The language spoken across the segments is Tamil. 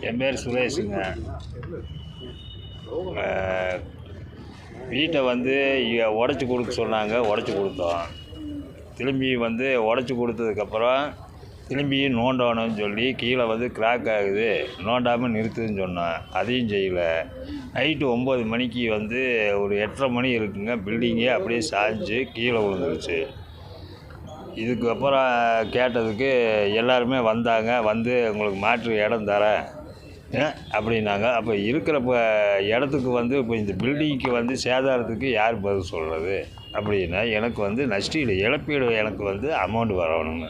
என் பேர் சுரேஷுங்க. வீட்டை வந்து உடச்சி கொடுக்க சொன்னாங்க உடச்சி கொடுத்தோம். திரும்பி வந்து உடச்சி கொடுத்ததுக்கப்புறம் திரும்பி நோண்டணும்னு சொல்லி கீழே வந்து கிராக் ஆகுது. நோண்டாமல் நிறுத்துன்னு சொன்னோம். அதையும் செய்யலை. நைட்டு ஒம்பது மணிக்கு வந்து ஒரு எட்டரை மணி இருக்குங்க. பில்டிங்கே அப்படியே சாஞ்சு கீழே விழுந்துருச்சு. இதுக்கு அப்புறம் கேட்டதுக்கு எல்லாருமே வந்தாங்க. வந்து உங்களுக்கு மாற்று இடம் தரேன். அப்படின்னாங்க. அப்போ இருக்கிற இப்போ இடத்துக்கு வந்து இப்போ இந்த பில்டிங்க்கு வந்து சேதாரத்துக்கு யார் பதில் சொல்கிறது அப்படின்னா எனக்கு வந்து நஷ்டீடு இழப்பீடு எனக்கு வந்து அமௌண்ட் வரணுங்க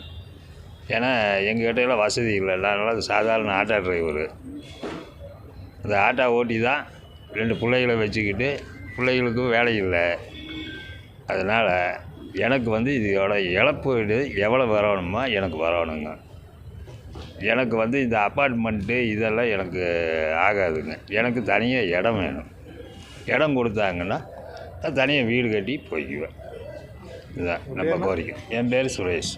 ஏன்னா எங்கள் எல்லாம் வசதி இல்லை. அதனால் சாதாரண ஆட்டோ டிரைவரு அந்த ஆட்டோ ஓட்டி தான் ரெண்டு பிள்ளைகளை வச்சுக்கிட்டு பிள்ளைகளுக்கும் வேலை இல்லை. அதனால் எனக்கு வந்து இதோட இழப்பீடு எவ்வளோ வரணுமோ எனக்கு வரணுங்க. எனக்கு வந்து இந்த அப்பார்ட்மெண்ட்டு இதெல்லாம் எனக்கு ஆகாதுங்க. எனக்கு தனியாக இடம் வேணும். இடம் கொடுத்தாங்கன்னா நான் தனியாக வீடு கட்டி போய்க்குவேன். இதுதான் நம்ம கோரிக்கை. என் பேர் சுரேஷ்.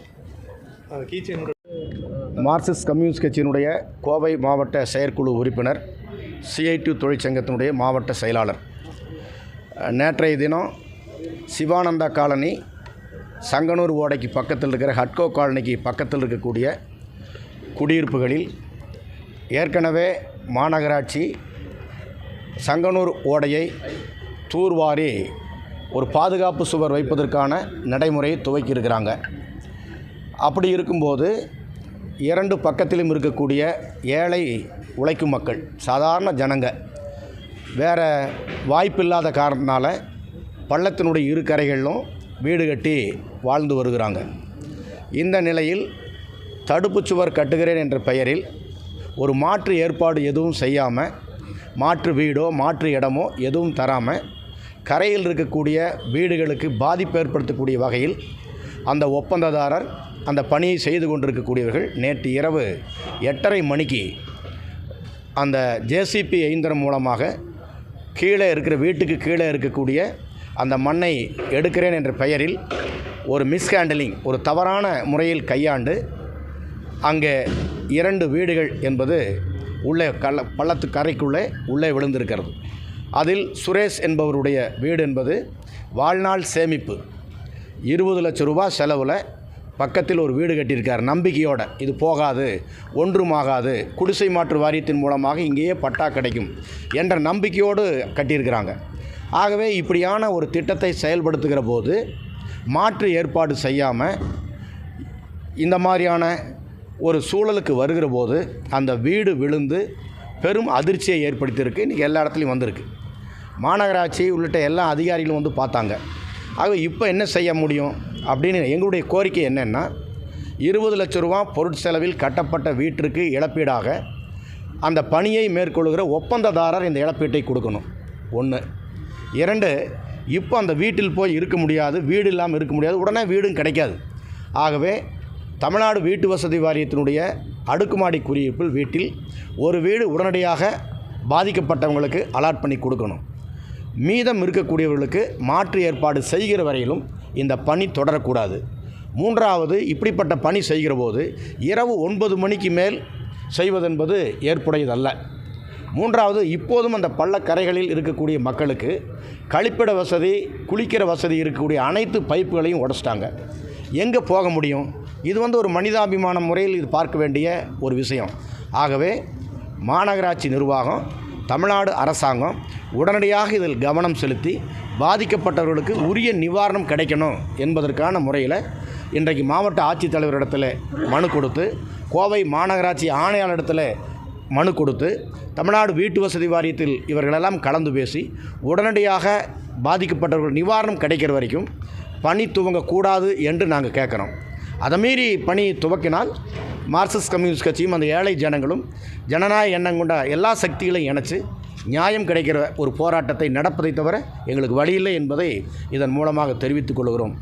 மார்க்சிஸ்ட் கம்யூனிஸ்ட் கட்சியினுடைய கோவை மாவட்ட செயற்குழு உறுப்பினர் சிஐடி தொழிற்சங்கத்தினுடைய மாவட்ட செயலாளர். நேற்றைய தினம் சிவானந்தா காலனி சங்கனூர் ஓடைக்கு பக்கத்தில் இருக்கிற ஹட்கோ காலனிக்கு பக்கத்தில் இருக்கக்கூடிய குடியிருப்புகளில் ஏற்கனவே மாநகராட்சி சங்கனூர் ஓடையை தூர்வாரி ஒரு பாதுகாப்பு சுவர் வைப்பதற்கான நடைமுறையை துவக்கியிருக்கிறாங்க. அப்படி இருக்கும்போது இரண்டு பக்கத்திலும் இருக்கக்கூடிய ஏழை உழைக்கும் மக்கள் சாதாரண ஜனங்க வேறு வாய்ப்பில்லாத காரணத்தினால பள்ளத்தினுடைய இரு கரைகளிலும் வீடு கட்டி வாழ்ந்து வருகிறாங்க. இந்த நிலையில் தடுப்பு சுவர் கட்டுகிறேன் என்ற பெயரில் ஒரு மாற்று ஏற்பாடு எதுவும் செய்யாமல் மாற்று வீடோ மாற்று இடமோ எதுவும் தராமல் கரையில் இருக்கக்கூடிய வீடுகளுக்கு பாதிப்பு ஏற்படுத்தக்கூடிய வகையில் அந்த ஒப்பந்ததாரர் அந்த பணியை செய்து கொண்டிருக்கக்கூடியவர்கள் நேற்று இரவு எட்டரை மணிக்கு அந்த ஜேசிபி இயந்திரம் மூலமாக கீழே இருக்கிற வீட்டுக்கு கீழே இருக்கக்கூடிய அந்த மண்ணை எடுக்கிறேன் என்ற பெயரில் ஒரு மிஸ்ஹேண்டலிங் ஒரு தவறான முறையில் கையாண்டு அங்கே இரண்டு வீடுகள் என்பது உள்ளே கள்ள பள்ளத்து கரைக்குள்ளே உள்ளே விழுந்திருக்கிறது. அதில் சுரேஷ் என்பவருடைய வீடு என்பது வாழ்நாள் சேமிப்பு. இருபது லட்ச ரூபா செலவில் பக்கத்தில் ஒரு வீடு கட்டியிருக்கார். நம்பிக்கையோட இது போகாது ஒன்றுமாகாது குடிசை மாற்று வாரியத்தின் மூலமாக இங்கேயே பட்டா கிடைக்கும் என்ற நம்பிக்கையோடு கட்டியிருக்கிறாங்க. ஆகவே இப்படியான ஒரு திட்டத்தை செயல்படுத்துகிற போது மாற்று ஏற்பாடு செய்யாமல் இந்த மாதிரியான ஒரு சூழலுக்கு வருகிற போது அந்த வீடு விழுந்து பெரும் அதிர்ச்சியை ஏற்படுத்தியிருக்கு. இன்றைக்கி எல்லா இடத்துலையும் வந்திருக்கு. மாநகராட்சி உள்ளிட்ட எல்லா அதிகாரிகளும் வந்து பார்த்தாங்க. ஆகவே இப்போ என்ன செய்ய முடியும் அப்படின்னு எங்களுடைய கோரிக்கை என்னென்னா இருபது லட்ச ரூபா பொருட்செலவில் கட்டப்பட்ட வீட்டிற்கு இழப்பீடாக அந்த பணியை மேற்கொள்கிற ஒப்பந்ததாரர் இந்த இழப்பீட்டை கொடுக்கணும். ஒன்று இரண்டு இப்போ அந்த வீட்டில் போய் இருக்க முடியாது வீடு இல்லாமல் இருக்க முடியாது உடனே வீடும் கிடைக்காது. ஆகவே தமிழ்நாடு வீட்டு வசதி வாரியத்தினுடைய அடுக்குமாடி குடியிருப்பில் வீட்டில் ஒரு வீடு உடனடியாக பாதிக்கப்பட்டவங்களுக்கு அலாட் பண்ணி கொடுக்கணும். மீதம் இருக்கக்கூடியவர்களுக்கு மாற்று ஏற்பாடு செய்கிற வரையிலும் இந்த பணி தொடரக்கூடாது. மூன்றாவது இப்படிப்பட்ட பணி செய்கிற போது இரவு ஒன்பது மணிக்கு மேல் செய்வதென்பது ஏற்புடையதல்ல. மூன்றாவது இப்போதும் அந்த பள்ளக்கரைகளில் இருக்கக்கூடிய மக்களுக்கு கழிப்பிட வசதி குளிக்கிற வசதி இருக்கக்கூடிய அனைத்து பைப்புகளையும் உடச்சிட்டாங்க. எங்கே போக முடியும்? இது வந்து ஒரு மனிதாபிமான முறையில் இது பார்க்க வேண்டிய ஒரு விஷயம். ஆகவே மாநகராட்சி நிர்வாகம் தமிழ்நாடு அரசாங்கம் உடனடியாக இதில் கவனம் செலுத்தி பாதிக்கப்பட்டவர்களுக்கு உரிய நிவாரணம் கிடைக்கணும் என்பதற்கான முறையில் இன்றைக்கு மாவட்ட ஆட்சித்தலைவரிடத்தில் மனு கொடுத்து கோவை மாநகராட்சி ஆணையாளரிடத்தில் மனு கொடுத்து தமிழ்நாடு வீட்டு வசதி வாரியத்தில் இவர்களெல்லாம் கலந்து பேசி உடனடியாக பாதிக்கப்பட்டவர்கள் நிவாரணம் கிடைக்கிற வரைக்கும் பணி துவங்கக்கூடாது என்று நாங்கள் கேட்குறோம். அதை மீறி பணி துவக்கினால் மார்க்சிஸ்ட் கம்யூனிஸ்ட் கட்சியும் அந்த ஏழை ஜனங்களும் ஜனநாயக எண்ணம் கொண்ட எல்லா சக்திகளையும் இணைச்சி நியாயம் கிடைக்கிற ஒரு போராட்டத்தை நடப்பதை தவிர எங்களுக்கு வழியில்லை என்பதை இதன் மூலமாக தெரிவித்துக் கொள்கிறோம்.